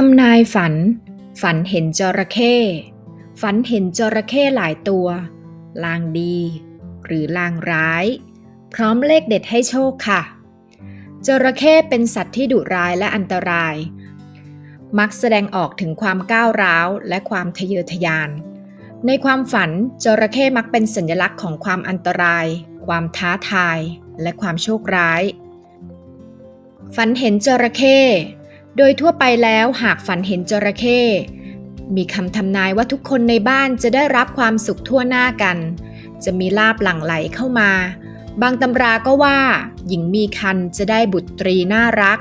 ทำนายฝัน ฝันเห็นจระเข้ ฝันเห็นจระเข้หลายตัว ลางดี หรือลางร้าย พร้อมเลขเด็ดให้โชคค่ะ จระเข้เป็นสัตว์ที่ดุร้ายและอันตราย มักแสดงออกถึงความก้าวร้าวและความทะเยอทะยาน ในความฝันจระเข้มักเป็นสัญลักษณ์ของความอันตราย ความท้าทาย และความโชคร้าย ฝันเห็นจระเข้ โดยทั่วไปแล้วหากฝันเห็นจระเข้ มีคำทำนายว่าทุกคนในบ้านจะได้รับความสุขทั่วหน้ากัน จะมีลาบหลั่งไหลเข้ามา บางตำราก็ว่า หญิงมีคันจะได้บุตรีน่ารัก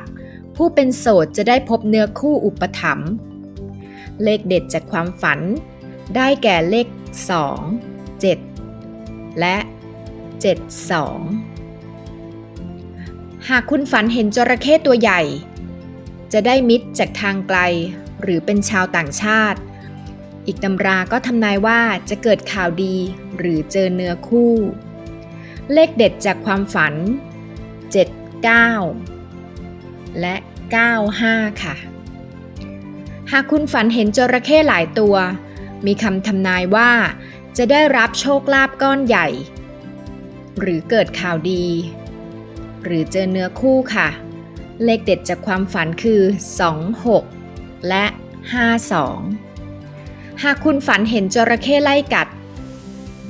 ผู้เป็นโสดจะได้พบเนื้อคู่อุปถัมภ์เลขเด็ดจากความฝัน ได้แก่เลข 2 7 และ 72 หากคุณฝันเห็นจระเข้ตัวใหญ่ จะได้มิตรจากทางไกล หรือเป็นชาวต่างชาติ อีกตำราก็ทำนายว่าจะเกิดข่าวดีหรือเจอเนื้อคู่ เลขเด็ดจากความฝัน 79 และ 95 ค่ะ หากคุณฝันเห็นจระเข้หลายตัว มีคำทำนายว่า จะได้รับโชคลาภก้อนใหญ่ หรือเกิดข่าวดี หรือเจอเนื้อคู่ค่ะ เลขเด็ดจากความฝันคือ 26 และ 52 หากคุณฝันเห็นจระเข้ไล่กัด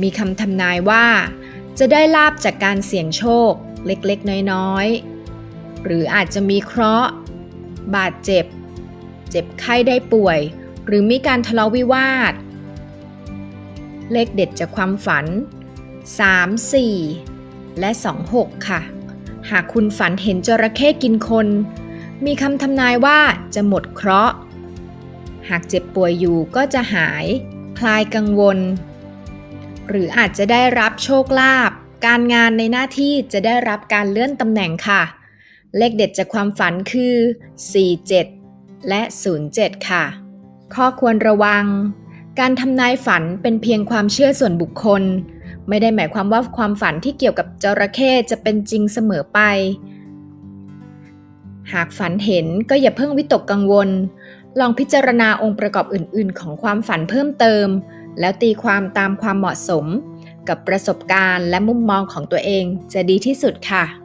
มีคำทำนายว่า จะได้ลาบจากการเสี่ยงโชคเล็กๆ น้อยๆ หรืออาจจะมีเคราะห์ บาดเจ็บ เจ็บไข้ได้ป่วย หรือมีการทะเลาะวิวาท เลขเด็ดจากความฝัน 3 4 และ 26 ค่ะ หากคุณฝันเห็นจระเข้กินคน มีคำทำนายว่าจะหมดเคราะห์ หากเจ็บป่วยอยู่ก็จะหาย คลายกังวล หรืออาจจะได้รับโชคลาภการงานในหน้าที่จะได้รับการเลื่อนตำแหน่งค่ะ เลขเด็ดจากความฝันคือ 47 และ 07 ค่ะ ข้อควรระวัง การทำนายฝันเป็นเพียงความเชื่อส่วนบุคคล ไม่ได้หมายความว่าความฝันที่เกี่ยวกับจระเข้จะเป็นจริงเสมอไป หากฝันเห็นก็อย่าเพิ่งวิตกกังวล ลองพิจารณาองค์ประกอบอื่น ๆ ของความฝันเพิ่มเติม แล้วตีความตามความเหมาะสม กับประสบการณ์และมุมมองของตัวเองจะดีที่สุดค่ะ